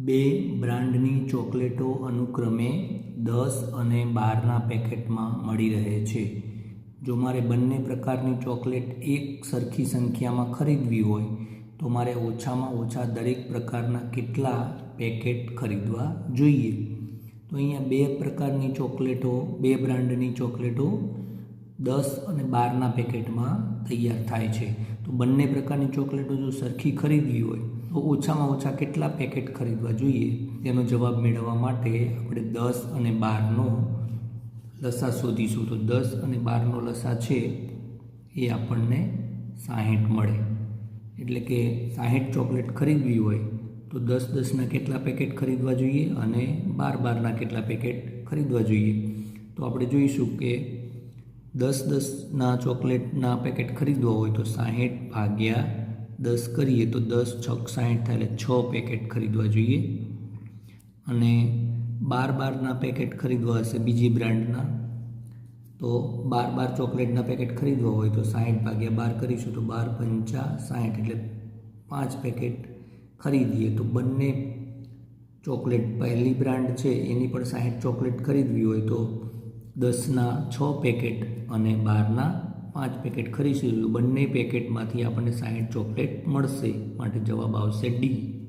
બે બ્રાન્ડની ચોકલેટો અનુક્રમે દસ અને બારના પેકેટમાં મળી રહે છે. જો મારે બંને પ્રકારની ચોકલેટ એક સરખી સંખ્યામાં ખરીદવી હોય, તો મારે ઓછામાં ઓછા દરેક પ્રકારના કેટલા પેકેટ ખરીદવા જોઈએ? તો અહીંયા બે પ્રકારની ચોકલેટો, બે બ્રાન્ડની ચોકલેટો દસ અને બારના પેકેટમાં તૈયાર થાય છે. તો બંને પ્રકારની ચોકલેટો જો સરખી ખરીદવી હોય, તો ઓછામાં ઓછા કેટલા પેકેટ ખરીદવા જોઈએ? તેનો જવાબ મેળવવા માટે આપણે દસ અને બારનો લસા શોધીશું. તો દસ અને બારનો લસા છે એ આપણને સાહીઠ મળે. એટલે કે સાહીઠ ચોકલેટ ખરીદવી હોય, તો દસ દસના કેટલા પેકેટ ખરીદવા જોઈએ અને બાર બારના કેટલા પેકેટ ખરીદવા જોઈએ? તો આપણે જોઈશું કે દસ દસના ચોકલેટના પેકેટ ખરીદવા હોય તો સાહીઠ ભાગ્યા દસ કરીએ તો દસ છક સાહીઠ થાય એટલે છ પેકેટ ખરીદવા જોઈએ. અને બાર બારના પેકેટ ખરીદવા હશે બીજી બ્રાન્ડના તો બાર બાર ચોકલેટના પેકેટ ખરીદવા હોય તો સાહીઠ ભાગ્યા બાર કરીશું તો બાર પંચા સાહીઠ એટલે પાંચ પેકેટ ખરીદીએ. તો બંને ચોકલેટ પહેલી બ્રાન્ડ છે એની પણ સાહીઠ ચોકલેટ ખરીદવી હોય તો દસના છ પેકેટ અને બારના પાંચ પેકેટ ખરીદીશું બંને પેકેટમાંથી આપણને સાહીઠ ચોકલેટ મળશે. માટે જવાબ આવશે ડી.